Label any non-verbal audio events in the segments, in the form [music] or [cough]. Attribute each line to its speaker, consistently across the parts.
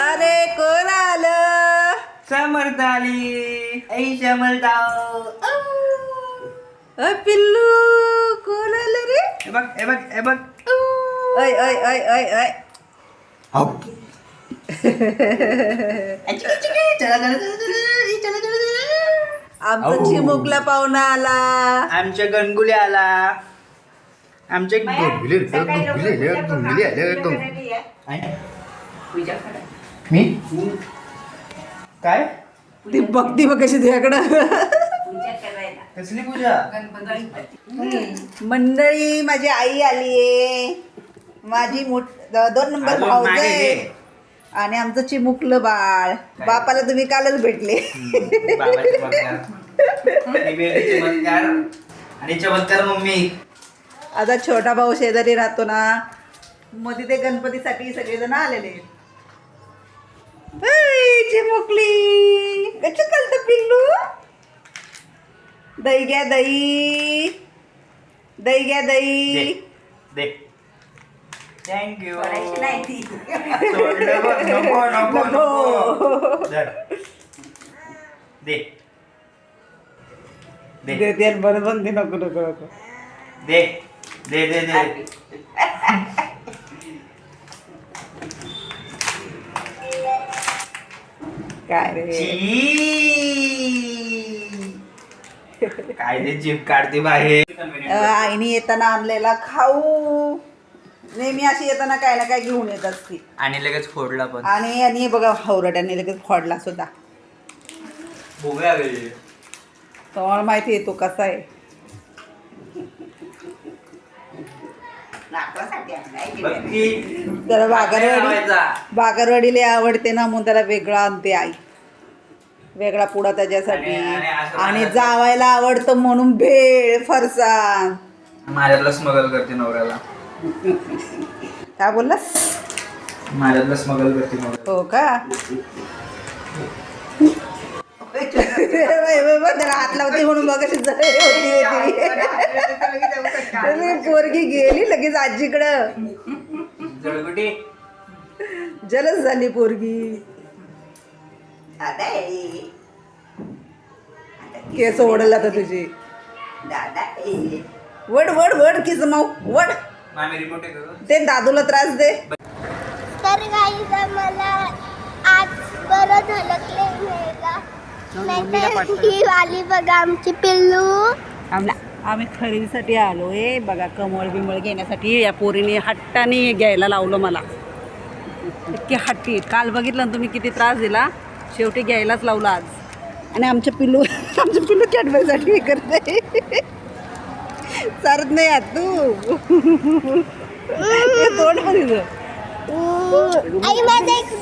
Speaker 1: अरे कोण आलं?
Speaker 2: समर्थ आली ऐ समर्थाव
Speaker 1: अय पिल्लू कोण आलं रे?
Speaker 2: हे बघ हे बघ हे बघ. हप. चला, चला, चला, चला, चला.
Speaker 1: आमचा. चिमुकला पाहुणा आला.
Speaker 2: आमच्या गणगुले आला. आमचे गणगुले गणगुले गणगुले आले गणगुले. मी? काय?
Speaker 1: ती बघती बघ कशी तुझ्याकडं.
Speaker 2: कसली पूजा?
Speaker 1: मंडळी माझी आई आलीये. माझी मोठ दोन नंबर
Speaker 2: अजून
Speaker 1: भाऊ. आणि आमचं चिमुकलं बाळ. बापाला तुम्ही कालच भेटले.
Speaker 2: बाबाचे चमत्कार. मी बेडे चमत्कार आणि चमत्कार मम्मी.
Speaker 1: आता छोटा भाऊ शेजारी राहतो ना मग तिथे गणपतीसाठी सगळेजण आलेले आहेत. ऐ, चिमुकली कशी चालतं पिल्लू दही घ्या दही दही घ्या दही
Speaker 2: दे थँक्यू
Speaker 1: ती.
Speaker 2: नको नको नको धर. दे दे
Speaker 1: देते आणि बरोबर ते नको नको नको
Speaker 2: दे दे दे दे
Speaker 1: काय रे?
Speaker 2: छी. काय ते जीप काढते बाहेर.
Speaker 1: अ, आईने येताना आणलेला खाऊ. नेहमी अशी येताना काय ना काय घेऊन येत असते.
Speaker 2: आणि लगेच फोडला पण.
Speaker 1: आणि आणि बघा हवरट्याने लगेच फोडला सुद्धा.
Speaker 2: गेले
Speaker 1: तुम्हाला माहिती आहे तो कसा आहे.
Speaker 2: नाही
Speaker 1: बागरवाडी
Speaker 2: लावायचा.
Speaker 1: बागरवाडी लय आवडते ना म्हणून त्याला वेगळा आणते आई. वेगळा पुडा त्याच्यासाठी.
Speaker 2: आणि-
Speaker 1: जावायला आवडतं म्हणून भेळ फरसाण.
Speaker 2: माझ्यातलं स्मगल करते नवऱ्याला.
Speaker 1: काय बोललास?
Speaker 2: माझ्यातलं स्मगल करते नवऱ्याला.
Speaker 1: हो का? [laughs] हात लावते म्हणून जळ [laughs] होती होती. [laughs] पोरगी गेली लगेच आजीकडं.
Speaker 2: जळगुटी.
Speaker 1: जलच झाली पोरगी. केस ओढला तर तुझी. वड वड वड किस माऊ वड.
Speaker 2: मामी रिमोट आहे का?
Speaker 1: ते दादूला त्रास दे.
Speaker 3: तर मला आज बरं झालं क्लेम घ्यायला नाहीतर ही वाली बघा आमची पिल्लू.
Speaker 1: आम्ही खरेदीसाठी आलो आहे. बघा कमळ बिमळ घेण्यासाठी या पोरीने हट्टाने घ्यायला लावलं मला. इतकी हट्टी. काल बघितलं ना तुम्ही किती त्रास दिला? शेवटी घ्यायलाच लावला आज. आणि आमच्या पिल्लू [laughs] आमच्या पिल्लू कॅडबरीसाठी हे करते चालत नाही आत तू. तोंड पण इथं.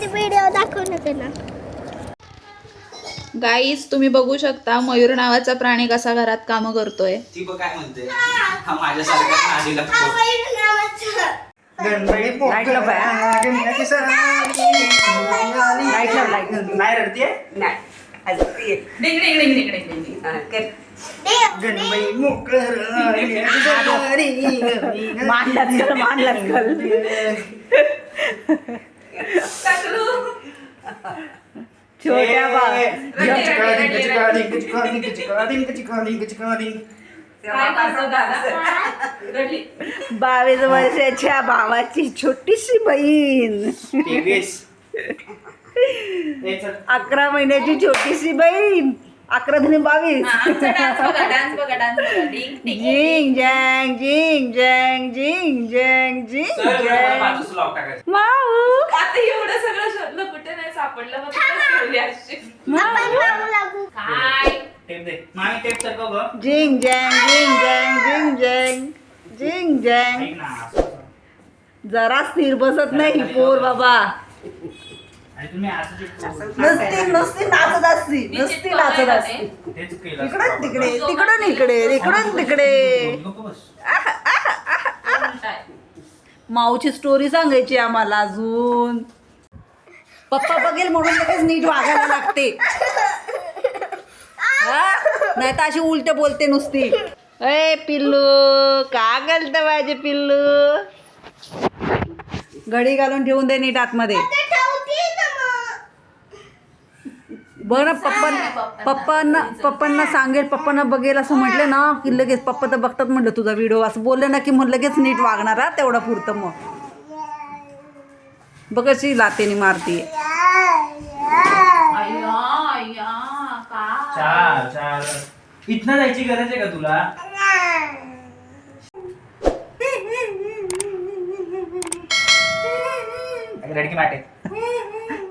Speaker 3: व्हिडिओ ना
Speaker 4: गाईज तुम्ही बघू शकता मयूर नावाचा प्राणी कसा घरात कामं करतोय.
Speaker 2: ती बघ काय म्हणते. हा माझ्यासारखा नादी लागतो गणपती
Speaker 1: Light लाव बाया.
Speaker 2: गणपती सारी.
Speaker 1: Light लाव, light लाव.
Speaker 2: नाही रडते
Speaker 1: नाही. हसतीये. हा, कर.
Speaker 2: गणपती मोकर
Speaker 1: मांडलाच कर मांडलाच कर. छोट्या बावीस वर्षाच्या भावाची छोटीशी बहीण. अकरा महिन्याची छोटीशी बहीण. अकरा धनी बावीस. झिंग जँग झिंग जँग झिंग जँग झिंग जँग माऊ
Speaker 4: आता एवढं सगळं शोधलं कुठे नाही सापडलं मग तिथेच ठेवली अशी.
Speaker 3: आपण लागू लागू.
Speaker 4: काय?
Speaker 1: झिंग जँग झिंग जँग झिंग जँग झिंग जँग जरा स्थिर बसत नाही पोर बाबा. नुसती नुसती नाचत असती. नुसती नाचत असती. इकडं तिकडे तिकडून इकडे इकडून तिकडे
Speaker 4: उलटाय.
Speaker 1: माऊची स्टोरी सांगायची आम्हाला अजून. पप्पा बघेल म्हणून लगेच नीट वागायला लागते. नाही तर अशी उलट बोलते नुसती. ए पिल्लू का घालत माझे पिल्लू? घडी घालून ठेवून दे नीट आतमध्ये
Speaker 3: ते ठेवते ना
Speaker 1: बघ ना पप्पा पप्पांना पप्पांना सांगेल पप्पांना बघेल असं म्हटलं ना की लगेच पप्पा तर बघतात म्हटलं तुझा व्हिडिओ असं बोललं ना की मग लगेच नीट वागणार हा तेवढा पुरतं मग. बघ कशी लातेने मारते
Speaker 2: इथनं जायची गरज आहे का तुला? [laughs] रडकी माटे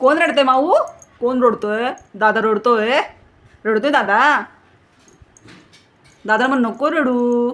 Speaker 1: कोण रडतंय माऊ? कोण रडतोय? दादा रडतोय. रडतोय दादा. दादा मग नको रडू.